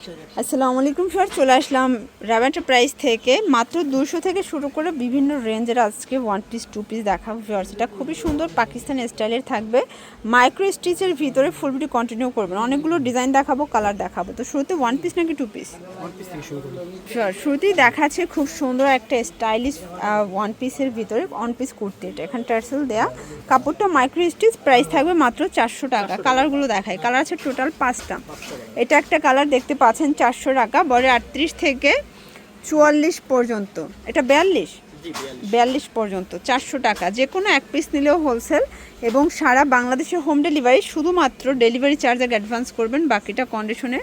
আসসালামু আলাইকুম স্যার চলে আসলাম র্যাভেন্টার প্রাইস থেকে। মাত্র দুশো থেকে শুরু করে বিভিন্ন রেঞ্জের আজকে ওয়ান পিস টু পিস দেখাবো ভিউয়ার্স এটা খুবই সুন্দর পাকিস্তানি স্টাইলের থাকবে। মাইক্রো স্টিচের ভিতরে ফুল ভিডিও কন্টিনিউ করবেন। অনেকগুলো ডিজাইন দেখাবো কালার দেখাবো। তো শুরুতে ওয়ান পিস নাকি টু পিস শিওর শুরুতেই দেখাচ্ছে খুব সুন্দর একটা স্টাইলিশ ওয়ান পিসের ভিতরে ওয়ান পিস কুর্তি। এটা এখানে টার্সেল দেয়া। কাপড়টা মাইক্রো স্টিচ প্রাইস থাকবে মাত্র চারশো টাকা। কালারগুলো দেখায় কালার আছে টোটাল পাঁচটা। এটা একটা কালার দেখতে পাচ্ছেন চারশো টাকা বড় আটত্রিশ থেকে চুয়াল্লিশ পর্যন্ত। এটা বিয়াল্লিশ? বিয়াল্লিশ। পর্যন্ত চারশো টাকা। যে কোনো এক পিস নিলেও হোলসেল এবং সারা বাংলাদেশে হোম ডেলিভারি শুধুমাত্র ডেলিভারি চার্জ আগে অ্যাডভান্স করবেন বাকিটা কন্ডিশনে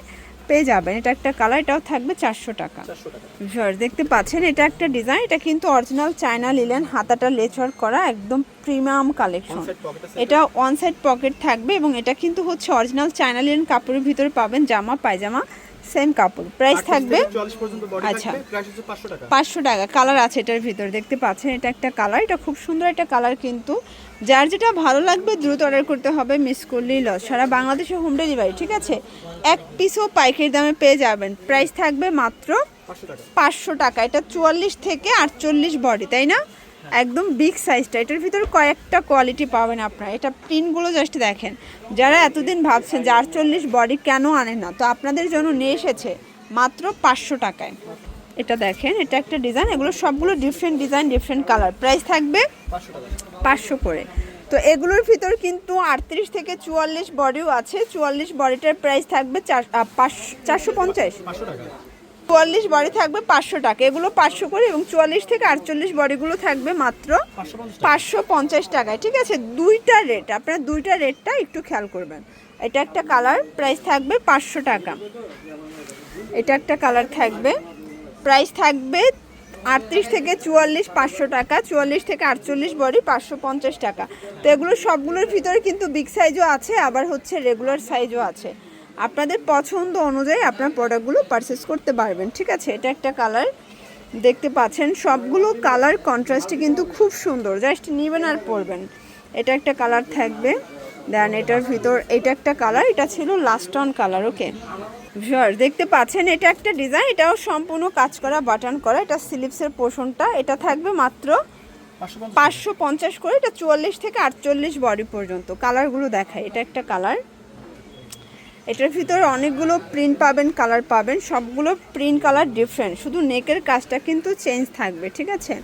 পেয়ে যাবেন। এটা একটা কালার এটাও থাকবে চারশো টাকা। দেখতে পাচ্ছেন এটা একটা ডিজাইন এটা কিন্তু অরিজিনাল চায়না লিলেন হাতাটা লেচার করা একদম প্রিমিয়াম কালেকশন এটা ওয়ান সাইড পকেট থাকবে এবং এটা কিন্তু হচ্ছে অরিজিনাল চায়না লিলেন কাপড়ের ভিতরে পাবেন জামা পায়জামা। সেম কাপড়। প্রাইস থাকবে আচ্ছা। পাঁচশো টাকা। কালার আছে এটার ভিতরে দেখতে পাচ্ছেন এটা একটা কালার এটা খুব সুন্দর একটা কালার কিন্তু। যার যেটা ভালো লাগবে দ্রুত অর্ডার করতে হবে মিস করলেই লস সারা বাংলাদেশে হোম ডেলিভারি ঠিক আছে? এক পিসও পাইকারি দামে পেয়ে যাবেন। প্রাইস থাকবে মাত্র পাঁচশো টাকা। এটা চুয়াল্লিশ থেকে আটচল্লিশ বডি তাই না? একদম বিগ সাইজটা এটার ভিতরে কয়েকটা কোয়ালিটি পাবেন আপনারা। এটা প্রিন্টগুলো জাস্ট দেখেন। যারা এতদিন ভাবছেন যে আটচল্লিশ বডি কেন আনেন না? তো আপনাদের জন্য নিয়ে এসেছে মাত্র পাঁচশো টাকায়। এটা দেখেন এটা একটা ডিজাইন এগুলো সবগুলো different design different colour price থাকবে পাঁচশো করে। তো এগুলোর ভিতর কিন্তু আটত্রিশ থেকে চুয়াল্লিশ বডিও আছে। চুয়াল্লিশ বডিটার প্রাইস থাকবে চার পাঁচশো চারশো পঞ্চাশ। চুয়াল্লিশ বডি থাকবে পাঁচশো টাকা। এগুলো পাঁচশো করে এবং চুয়াল্লিশ থেকে আটচল্লিশ বডিগুলো থাকবে মাত্র পাঁচশো পঞ্চাশ টাকায় ঠিক আছে? দুইটা রেট আপনার দুইটা রেটটা একটু খেয়াল করবেন। এটা একটা কালার প্রাইস থাকবে পাঁচশো টাকা। এটা একটা কালার থাকবে প্রাইস থাকবে আটত্রিশ থেকে চুয়াল্লিশ পাঁচশো টাকা চুয়াল্লিশ থেকে আটচল্লিশ বডি পাঁচশো পঞ্চাশ টাকা। তো এগুলো সবগুলোর ভিতরে কিন্তু বিগ সাইজও আছে আবার হচ্ছে রেগুলার সাইজও আছে। আপনাদের পছন্দ অনুযায়ী আপনার প্রোডাক্টগুলো পারচেস করতে পারবেন। ঠিক আছে? এটা একটা কালার দেখতে পাচ্ছেন। সবগুলো কালার কন্ট্রাস্টে কিন্তু খুব সুন্দর। জাস্ট নেবেন আর পরবেন। এটা একটা কালার থাকবে। দেন এটার ভিতর এটা একটা কালার এটা ছিল last on colour okay viewer দেখতে পাচ্ছেন, এটা একটা ডিজাইন এটাও সম্পূর্ণ কাজ করা বাটন করা। এটা স্লিপসের পোষণটা এটা থাকবে মাত্র পাঁচশো পঞ্চাশ করে, এটা চুয়াল্লিশ থেকে আটচল্লিশ বডি পর্যন্ত। কালারগুলো দেখায় এটা একটা কালার এটার ভিতরে অনেকগুলো প্রিন্ট পাবেন কালার পাবেন সবগুলো প্রিন্ট কালার ডিফারেন্ট শুধু নেকের কাজটা কিন্তু চেঞ্জ থাকবে ঠিক আছে?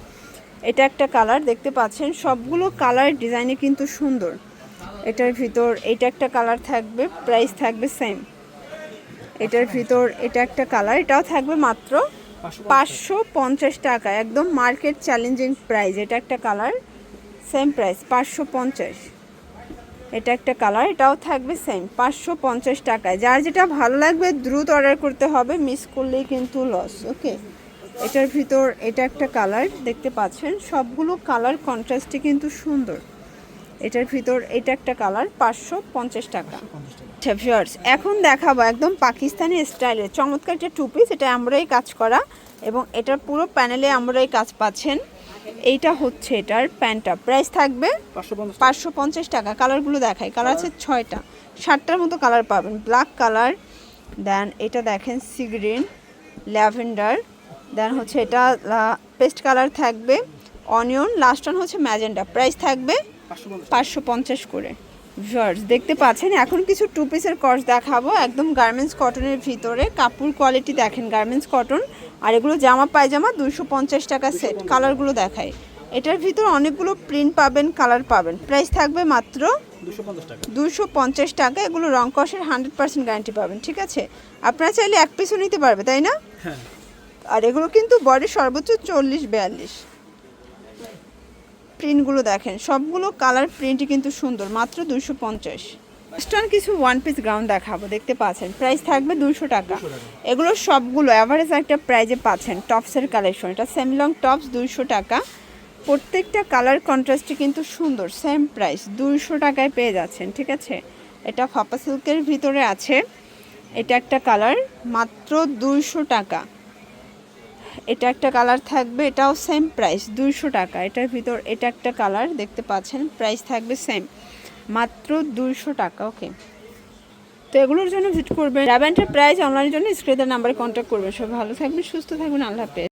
এটা একটা কালার দেখতে পাচ্ছেন সবগুলো কালার ডিজাইনে কিন্তু সুন্দর। এটার ভিতর এটা একটা কালার থাকবে প্রাইস থাকবে সেম এটার ভিতর এটা একটা কালার এটাও থাকবে মাত্র পাঁচশো পঞ্চাশ। টাকা একদম মার্কেট চ্যালেঞ্জিং প্রাইস এটা একটা কালার সেম প্রাইস পাঁচশো পঞ্চাশ। এটা একটা কালার, এটাও থাকবে সেম পাঁচশো পঞ্চাশ টাকায়। যার যেটা ভালো লাগবে, দ্রুত অর্ডার করতে হবে মিস করলেই কিন্তু লস ওকে এটার ভিতর এটা একটা কালার, দেখতে পাচ্ছেন? সবগুলো কালার কন্ট্রাস্টে কিন্তু সুন্দর। এটার ভিতর এটা একটা কালার, পাঁচশো পঞ্চাশ টাকা। আচ্ছা ভিউয়ার্স এখন দেখাবো একদম পাকিস্তানি স্টাইলের চমৎকার একটা টু পিস এটা আমরাই কাজ করা, এবং এটার পুরো প্যানেলে আমরাই কাজ, পাচ্ছেন? এইটা হচ্ছে এটার প্যান্টটা। প্রাইস থাকবে পাঁচশো পঞ্চাশ টাকা। কালারগুলো দেখাই। কালার আছে ছয়টা। সাতটার মতো কালার পাবেন। ব্ল্যাক কালার দেন এটা দেখেন সি গ্রিন ল্যাভেন্ডার দেন হচ্ছে এটা পেস্ট কালার থাকবে। অনিয়ন লাস্ট অন হচ্ছে ম্যাজেন্ডা প্রাইস থাকবে পাঁচশো পঞ্চাশ করে। ভিউয়ার্স দেখতে পাচ্ছেন এখন কিছু টু পিসের কর্স দেখাবো। একদম গার্মেন্টস কটনের ভিতরে। কাপড় কোয়ালিটি দেখেন গার্মেন্টস কটন আর এগুলো জামা পায়জামা দুশো পঞ্চাশ টাকা সেট কালারগুলো দেখায় এটার ভিতর অনেকগুলো প্রিন্ট পাবেন কালার পাবেন। প্রাইস থাকবে মাত্র দুশো পঞ্চাশ টাকা। দুশো পঞ্চাশ টাকা। এগুলো রং কষের হান্ড্রেড পার্সেন্ট গ্যারান্টি পাবেন ঠিক আছে? আপনারা চাইলে এক পিসও নিতে পারবে তাই না? হ্যাঁ। আর এগুলো কিন্তু বডি সর্বোচ্চ চল্লিশ বিয়াল্লিশ। প্রিন্টগুলো দেখেন সবগুলো কালার প্রিন্টই কিন্তু সুন্দর মাত্র দুশো পঞ্চাশ। স্টোন কিছু ওয়ান পিস গ্রাউন্ড দেখাবো দেখতে পাচ্ছেন প্রাইস থাকবে দুশো টাকা। এগুলো সবগুলো অ্যাভারেজ একটা প্রাইজে পাচ্ছেন টপসের কালেকশন এটা স্যামলং টপস দুইশো টাকা। প্রত্যেকটা কালার কন্ট্রাস্টই কিন্তু সুন্দর সেম প্রাইস দুইশো টাকায় পেয়ে যাচ্ছেন ঠিক আছে? এটা ফাপা সিল্কের ভিতরে আছে এটা একটা কালার মাত্র দুইশো টাকা। এটা একটা কালার থাকবে, এটাও সেম প্রাইস দুইশো টাকা। এটার ভিতর এটা একটা কালার, দেখতে পাচ্ছেন প্রাইস থাকবে সেম মাত্র দুইশো টাকা ওকে তো এগুলোর জন্য ভিজিট করবেন। ল্যাভেন্ডার প্রাইস অনলাইনের জন্য, স্ক্রিনের নাম্বারে কন্ট্যাক্ট করবেন। সব ভালো থাকবেন, সুস্থ থাকবেন, আল্লাহ হাফেজ।